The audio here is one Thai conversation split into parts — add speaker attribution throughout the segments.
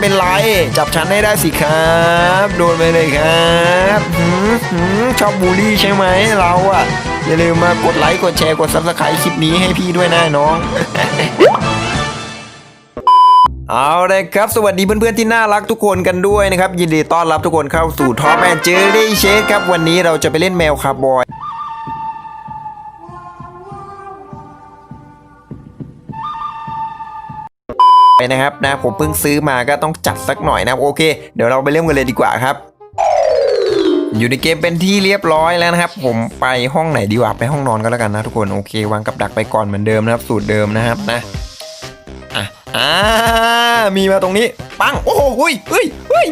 Speaker 1: เป็นไร จับฉันให้ได้สิครับ โดนไปเลยครับหืมหืมชอบบูลลี่ใช่ไหมเราอะอย่าลืมมากดไลค์กดแชร์กดซับสไครต์คลิปนี้ให้พี่ด้วยนะน้องเอาเลยครับ สวัสดีเพื่อนๆที่น่ารักทุกคนกันด้วยนะครับ ยินดีต้อนรับทุกคนเข้าสู่ท็อปแอนเจอรี่เชคครับ วันนี้เราจะไปเล่นแมวคาร์บอย นะครับนะผมเพิ่งซื้อมาก็ต้องจัดสักหน่อยนะโอเคเดี๋ยวเราไปเริ่มกันเลยดีกว่าครับ อยู่ในเกมเป็นที่เรียบร้อยแล้วนะครับ ผมไปห้องไหนดีกว่าไปห้องนอนก็แล้วกันนะทุกคนโอเควางกับดักไปก่อนเหมือนเดิมนะครับ สูตรเดิมนะครับนะอะอ่ามีมาตรงนี้ปังโอ้โหเฮ้ยเฮ้ยเฮ้ย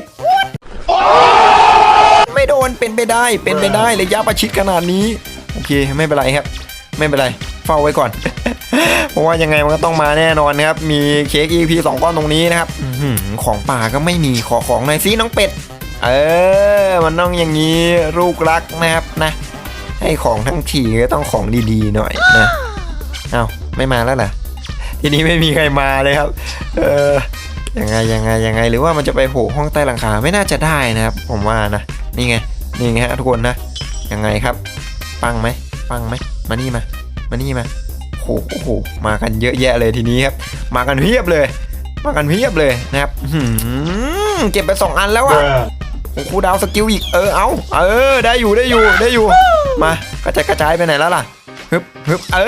Speaker 1: ไม่โดนเป็นไปได้เป็นไปได้ระยะประชิดขนาดนี้ โอเคไม่เป็นไรครับ ไม่เป็นไรเฝ้าไว้ก่อน ราะว่ายังไงมันก็ต้องมาแน่นอนนะครับ มีเค้ก EP สองก้อนตรงนี้นะครับอื้อหือของป่าก็ไม่มีขอของหน่อยสิน้องเป็ด เออ มันต้องอย่างนี้ลูกรักนะครับนะ ให้ของทั้งทีก็ต้องของดีๆหน่อยนะ เอาไม่มาแล้วเหรอทีนี้ไม่มีใครมาเลยครับ เออยังไงยังไงยังไง หรือว่ามันจะไปโผล่ห้องใต้หลังคาไม่น่าจะได้นะครับ ผมว่านะ นี่ไง นี่ไงฮะทุกคนนะ ยังไงครับ ปังไหมปังไหมมานี่มา มานี่มา โอ้โหโอ้โหมากันเยอะแยะเลยทีนี้ครับ มากันเพียบเลย มากันเพียบเลยนะครับอื้อหือเก็บไปสองอันแล้วอะโอ้โหดาวสกิลอีกเออเอาเออได้อยู่ได้อยู่ได้อยู่ มากระจายกระจายไปไหนแล้วล่ะฮึบฮึบเอ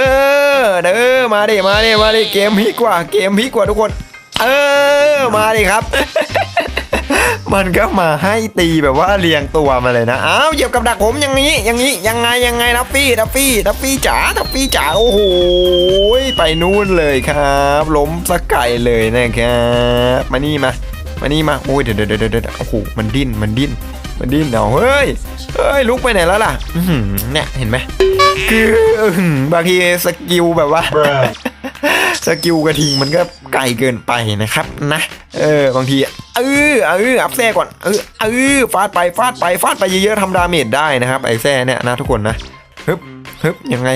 Speaker 1: อเด้อมาดิมาดิมาดิเกมพีกกว่าเกมพีกกว่าทุกคน เออมาดิครับ มันก็มาให้ตีแบบว่าเรียงตัวมาเลยนะ อ้าวเหยียบกับดักผมอย่างนี้ อย่างนี้ ยังไง ยังไงทัฟฟี่ทัฟฟี่ทัฟฟี่จ๋าทัฟฟี่จ๋า โอ้โห ไปนู่นเลยครับ ล้มสกไก่เลยนะครับ มานี่มา มานี่มา โอ้ย เดี๋ยวเดี๋ยวเดี๋ยวโอ้โห มันดิ้น มันดิ้น มันดิ้นเดี๋ยวเฮ้ย เฮ้ย ลุกไปไหนแล้วล่ะเนี่ย เห็นไหม คือบางทีสกิลแบบว่า สกิลกระทิงมันก็ไกลเกินไปนะครับนะเออบางทีเออเอออัพแซ่ก่อนเออเออฟาดไปฟาดไปฟาดไปเยอะๆทำดาเมจได้นะครับไอแซ่เนี่ยนะทุกคนนะฮึบฮึบยังไง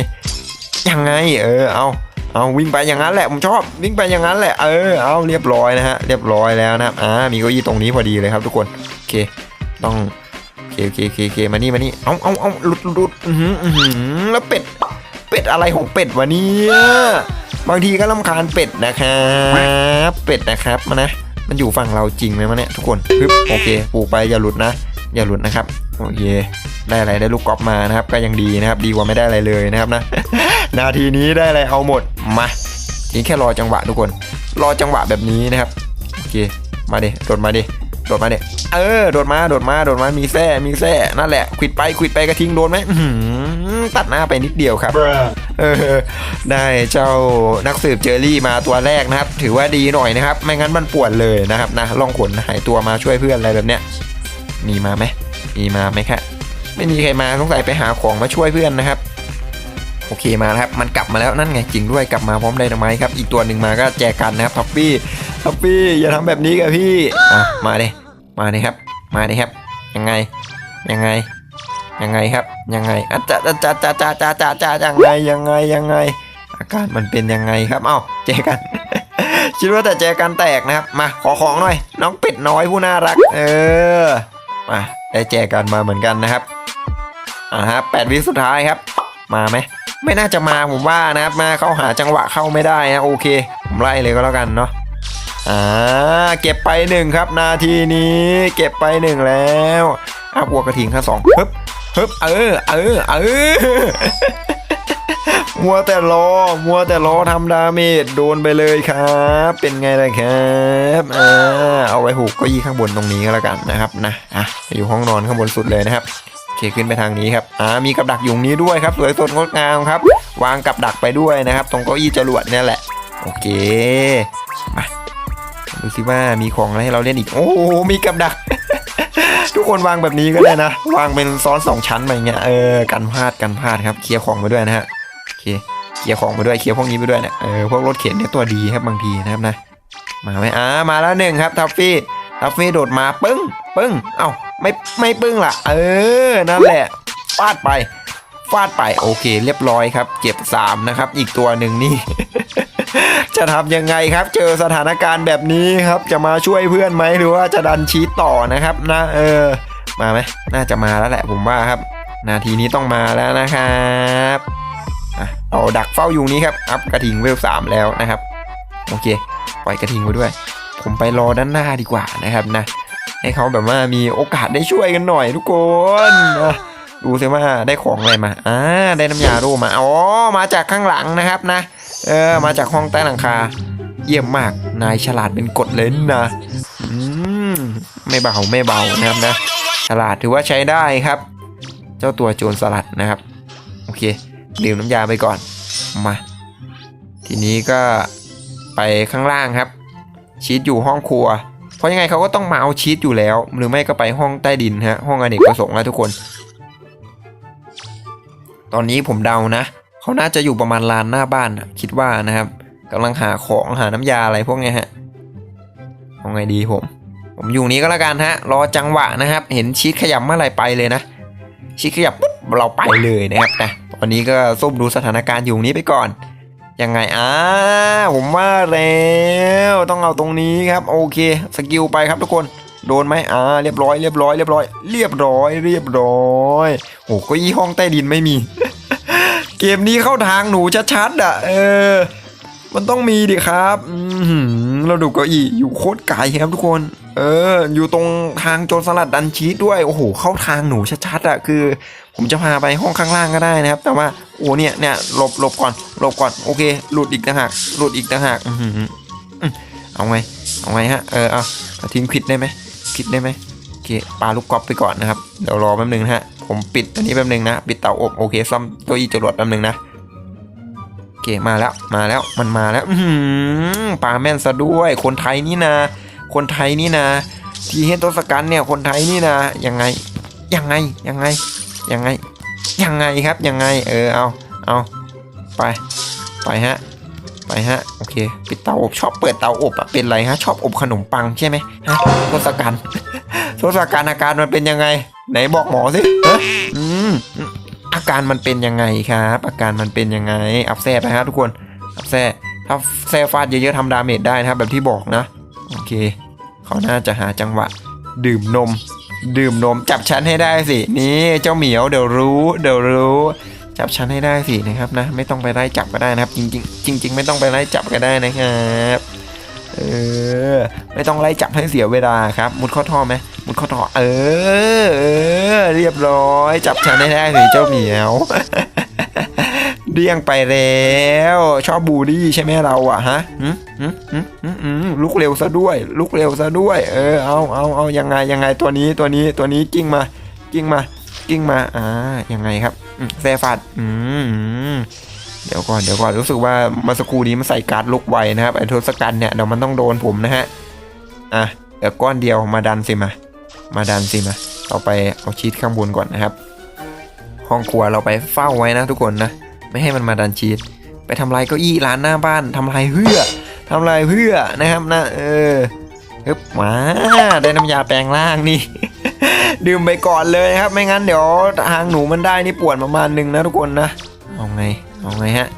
Speaker 1: ยังไงเออเอาเอาวิ่งไปอย่างนั้นแหละผมชอบวิ่งไปอย่างนั้นแหละเออเอาเรียบร้อยนะฮะเรียบร้อยแล้วนะครับอ่ามีเก้าอี้ตรงนี้พอดีเลยครับ ทุกคนโอเคต้องโอเคโอเคโอเคมานี่มานี่เอาเอาเอาหลุดหลุดอือหือแล้วเป็ด เป็ดอะไรของเป็ดวะเนี่ยบางทีก็ลำคาญเป็ดนะครับเป็ดนะครับมานะมันอยู่ฝั่งเราจริงไหมมะเนี่ยทุกคนปึ๊บโอเคปลูกไปอย่าหลุดนะ อย่าหลุดนะครับโอเคได้อะไรได้ลูกกอล์ฟมานะครับ ก็ยังดีนะครับ ดีกว่าไม่ได้อะไรเลยนะครับนะ นาทีนี้ได้อะไรเอาหมดมาทีแค่รอจังหวะทุกคน รอจังหวะแบบนี้นะครับโอเคมาดิโดดมาดิ โดดมาดิเออ โดดมา โดดมา โดดมา มีแส้มีแส้นั่นแหละควิดไปควิดไปกระทิงโดนไหมอื้อหือตัดหน้าไปนิดเดียวครับ เออ ได้เจ้านักสืบเจอรี่มาตัวแรกนะครับ ถือว่าดีหน่อยนะครับ ไม่งั้นมันปวดเลยนะครับนะล่องขนหายตัวมาช่วยเพื่อนอะไรแบบเนี้ย มีมาไหม มีมาไหมครับไม่มีใครมาสงสัยไปหาของมาช่วยเพื่อนนะครับโอเคมาแล้วครับ มันกลับมาแล้วนั่นไงจริงด้วยกลับมาพร้อมไดนาไมต์ครับ อีกตัวหนึ่งมาก็แจกันนะครับท็อปปี้ ท็อปปี้อย่าทำแบบนี้กับพี่อะมาเลยมาเลยครับ มาเลยครับ ยังไง ยังไง ยังไงครับ ยังไงอะจะจะจะจะจะจะจะจะยังไงยังไงยังไง อาการมันเป็นยังไงครับ เอ้าเจอกัน คิดว่าแต่เจอกันแตกนะครับ มาขอของหน่อย น้องเป็ดน้อยผู้น่ารัก เออ มาได้แจกกันมาเหมือนกันนะครับอ่าฮะแปดวิสุดท้ายครับ มาไหมไม่น่าจะมาผมว่านะครับ มาเข้าหาจังหวะเข้าไม่ได้นะโอเค ผมไล่เลยก็แล้วกันเนาะ อ่าเก็บไปหนึ่งครับ นาทีนี้ เก็บไปหนึ่งแล้วอัพวัวกระทิงขั้นสองปึ๊บฮึบเออเออเออมัวแต่รอมัวแต่รอทำดาเมจโดนไปเลยครับ เป็นไงล่ะครับอ่าเอาไว้หูกเก็ยี่ข้างบนตรงนี้ก็แล้วกันนะครับนะอะอยู่ห้องนอนข้างบนสุดเลยนะครับโอเคขึ้นไปทางนี้ครับ อ่า มีกับดักอยุงนี้ด้วยครับ สวยสดงดงามครับ วางกับดักไปด้วยนะครับ ตรงเก้าอี้จรวดเนี่ยแหละ โอเค มา ดูสิว่ามีของอะไรให้เราเล่นอีก โอ้โหมีกับดัก ทุกคนวางแบบนี้ก็ได้นะ วางเป็นซ้อนสองชั้นไปอย่างเงี้ยเออกันพลาดกันพลาดครับเคลียร์ของไปด้วยนะฮะโอเคเคลียร์ของไปด้วยเคลียร์พวกนี้ไปด้วยเนี่ยเออพวกรถเข็นเนี่ยตัวดีครับบางทีนะครับนะมาไหมอ่ามาแล้วหนึ่งครับทัฟฟี่ทัฟฟี่โดดมาปึ้งปึ้งเอ้าไม่ไม่ปึ้งล่ะ เออนั่นแหละฟาดไปฟาดไปโอเค เรียบร้อยครับ เก็บสามนะครับ อีกตัวหนึ่งนี่ จะทำยังไงครับ เจอสถานการณ์แบบนี้ครับ จะมาช่วยเพื่อนไหมหรือว่าจะดันชีตต่อนะครับนะเออ มาไหมน่าจะมาแล้วแหละผมว่าครับ นาทีนี้ต้องมาแล้วนะครับอะเอาดักเฝ้าอยุงนี้ครับอัพกระทิงเวลสามแล้วนะครับ โอเค ปล่อยกระทิงไว้ด้วย ผมไปรอด้านหน้าดีกว่านะครับนะ ให้เขาแบบว่ามีโอกาสได้ช่วยกันหน่อยทุกคนดูซิว่าได้ของอะไรมาอ่าได้น้ำยาโรมาอ๋อมาจากข้างหลังนะครับนะ เออ มาจากห้องใต้หลังคา เยี่ยมมาก นายฉลาดเป็นกฎเลยนะอืมไม่เบาไม่เบานะครับนะ ฉลาดถือว่าใช้ได้ครับ เจ้าตัวโจรสลัดนะครับ โอเค ดื่มน้ำยาไปก่อน มา ทีนี้ก็ไปข้างล่างครับ ชีตอยู่ห้องครัว เพราะยังไงเขาก็ต้องมาเอาชีตอยู่แล้ว หรือไม่ก็ไปห้องใต้ดินฮะ ห้องอเนกประสงค์แล้วทุกคน ตอนนี้ผมเดานะ เขาน่าจะอยู่ประมาณลานหน้าบ้านนะคิดว่านะครับกำลังหาของหาน้ำยาอะไรพวกเนี้ยฮะเอาไงดีผม ผมอยู่นี้ก็แล้วกันฮะ รอจังหวะนะครับ เห็นชีตขยับเมื่อไรไปเลยนะชีตขยับปุ๊บเราไปเลยนะครับนะตอนนี้ก็ส้มดูสถานการณ์อยู่นี้ไปก่อนยังไงอ่าผมว่าแล้วต้องเอาตรงนี้ครับ โอเค สกิลไปครับทุกคนโดนไหมอ่าเรียบร้อยเรียบร้อยเรียบร้อยเรียบร้อยเรียบร้อยโอ้ก็ยี่ห้องใต้ดินไม่มี เกมนี้เข้าทางหนูชัดๆอะ เออ มันต้องมีดิครับอือหือเราดูเก้าอี้อยู่โคตรไกลครับทุกคน เออ อยู่ตรงทางโจรสลัดดันชีตด้วย โอ้โห เข้าทางหนูชัดๆอะ คือ ผมจะพาไปห้องข้างล่างก็ได้นะครับ แต่ว่า โอ้เนี่ยเนี่ยหลบหลบก่อนหลบก่อน โอเค หลุดอีกต่างหาก หลุดอีกต่างหากอือหืออืมเอาไง เอาไงฮะ เออเอาเอาทิ้งควิดได้ไหมควิดได้ไหมโอเคปาลูกกอล์ฟไปก่อนนะครับ เดี๋ยวรอแป๊บนึงนะฮะ ผมปิดอันนี้แป๊บนึงนะ ปิดเตาอบโอเคซ่อมเก้าอี้จรวดแป๊บนึงนะโอเคมาแล้วมาแล้วมันมาแล้วอปลาแม่นซะด้วยคนไทยนี่นะ คนไทยนี่นะ ทีเฮดทศกัณฐ์เนี่ยคนไทยนี่นะยังไงยังไงยังไงยังไงยังไงครับยังไง เออเอาเอาไปไปฮะ ไปฮะโอเคปิดเตาอบชอบเปิดเตาอบอะเป็นไรฮะชอบอบขนมปังใช่ไหมฮะทศกัณฐ์ทศกัณฐ์อาการมันเป็นยังไง ไหนบอกหมอสิเอ้ยอืมอาการมันเป็นยังไงครับ อาการมันเป็นยังไง อับแซ่ไปฮะทุกคนอับแซ่ถ้าแซ่ฟาดเยอะๆทำดาเมจได้นะครับแบบที่บอกนะโอเคเขาน่าจะหาจังหวะ ดื่มนม ดื่มนมจับฉันให้ได้สิ นี่เจ้าเหมียวเดี๋ยวรู้ เดี๋ยวรู้ จับฉันให้ได้สินะครับนะไม่ต้องไปไล่จับก็ได้นะครับ จริงๆจริงๆไม่ต้องไปไล่จับก็ได้นะครับเออไม่ต้องไล่จับให้เสียเวลาครับ มุดข้อท่อไหมมุดข้อท่อเออเออ เรียบร้อย จับฉันให้ได้สิเจ้าเหมียวเดี้ยงไปแล้ว ชอบบูลลี่ใช่ไหมเราอะฮะหืมหืมหืมอืมลุกเร็วซะด้วย ลุกเร็วซะด้วย เออเอาเอาเอายังไงยังไงตัวนี้ตัวนี้ตัวนี้กิ้งมา กิ้งมา กิ้งมาอ่ายังไงครับ อืมแซฟัดอืมเดี๋ยวก่อนเดี๋ยวก่อนรู้สึกว่ามาสกครูนี้มันใส่การ์ดลุกไวนะครับไอ้ทศกัณฐ์เนี่ยเดี๋ยวมันต้องโดนผมนะฮะอะเดี๋ยวก้อนเดียวมาดันสิมา มาดันสิมาเราไปเอาชีตข้างบนก่อนนะครับ ห้องครัวเราไปเฝ้าไว้นะทุกคนนะไม่ให้มันมาดันชีตไปทำลายเก้าอี้ร้านหน้าบ้านทำลายเพื่อทำลายเพื่อนะครับนะเออฮึบมาได้น้ำยาแปลงร่างนี่ ดื่มไปก่อนเลยครับ ไม่งั้นเดี๋ยวทางหนูมันได้นี่ปวดประมาณหนึงนะทุกคนนะ เอาไง เอาไงฮะ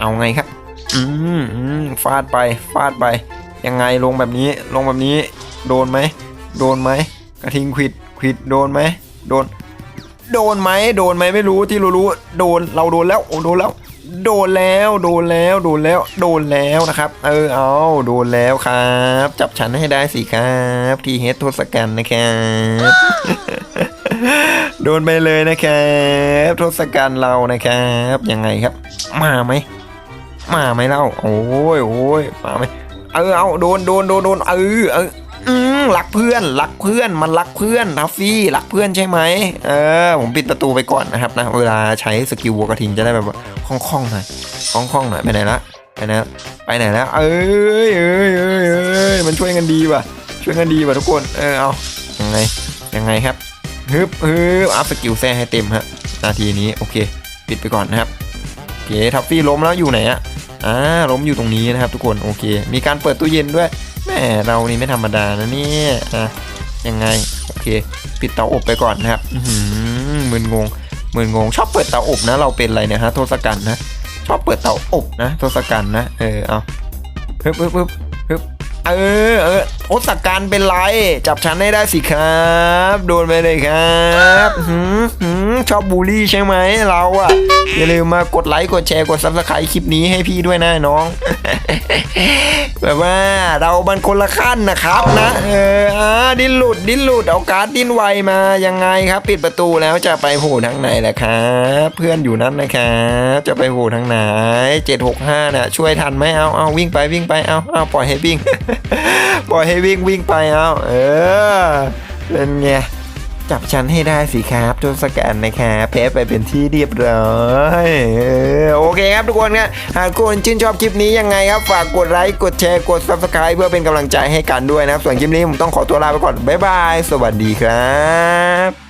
Speaker 1: เอาไงครับอืมอืมฟาดไป ฟาดไป ยังไงลงแบบนี้ ลงแบบนี้ โดนไหม โดนไหม กระทิงควิดควิดโดนไหม โดน โดนไหม โดนไหมไม่รู้ที่รู้รู้ โดน เราโดนแล้ว โอ้โดนแล้ว โดนแล้วโดนแล้วโดนแล้วโดนแล้วนะครับ เออเอาโดนแล้วครับ จับฉันให้ได้สิครับ ทีเฮดทศกัณฐ์นะครับโดนไปเลยนะครับทศกัณฐ์เรานะครับยังไงครับ มาไหมมาไหมเล่าโอ้ยโอ้ยมาไหมเออเอาโดนโดนโดนโดนเออเออ อืมรักเพื่อน รักเพื่อน มันรักเพื่อนทัฟฟี่รักเพื่อนใช่ไหมเออ ผมปิดประตูไปก่อนนะครับนะ เวลาใช้สกิลวัวกระทิงจะได้แบบว่าคล่องๆหน่อยคล่องๆหน่อยไปไหนละไปไหนไปไหนแล้ว เอ้ยเอ้ยเอ้ยเอ้ยมันช่วยกันดีว่ะ ช่วยกันดีว่ะทุกคน เออเอายังไงยังไงครับฮึบฮึบอัพสกิลแซ่ให้เต็มฮะนาทีนี้โอเค ปิดไปก่อนนะครับโอเคทัฟฟี่ล้มแล้วอยู่ไหนอะอ่าล้มอยู่ตรงนี้นะครับทุกคนโอเค มีการเปิดตู้เย็นด้วย แม่เรานี่ไม่ธรรมดานะนี่อะยังไง โอเค ปิดเตาอบไปก่อนนะครับหืมึนงงมึนงง ชอบเปิดเตาอบนะ เราเป็นอะไรเนี่ยฮะโทสกันนะชชอบเปิดเตาอบนะทศกัณฐ์นะ เออ เอาฮึบฮึบฮึบฮึบเออ เออทศกัณฐ์เป็นไร จับฉันให้ได้สิครับ โดนไปเลยครับหืมหืมชอบบูลลี่ใช่ไหมเราอะอย่าลืมมากดไลค์กดแชร์กดซับสไครต์คลิปนี้ให้พี่ด้วยนะน้อง แบบว่าเรามันคนละขั้นนะครับนะเอออ่าดิ้นหลุดดิ้นหลุดเอาการ์ดดิ้นไวมายังไงครับ ปิดประตูแล้วจะไปโผล่ทางไหนล่ะครับ เพื่อนอยู่นั่นนะครับจะไปโผล่ทางไหน765นะช่วยทันไหมเอาเอาวิ่งไปวิ่งไปเอาเอาปล่อยให้วิ่งปล่อยให้วิ่งวิ่งไปเอาเออเป็นไงจับฉันให้ได้สิครับทศกัณฐ์นะครับแพ้ไปเป็นที่เรียบร้อยออโอเคครับทุกคนครับหากคุณชื่นชอบคลิปนี้ยังไงครับ ฝากกดไลค์กดแชร์กด subscribe เพื่อเป็นกำลังใจให้กันด้วยนะครับ ส่วนคลิปนี้ผมต้องขอตัวลาไปก่อน บ๊ายบาย สวัสดีครับ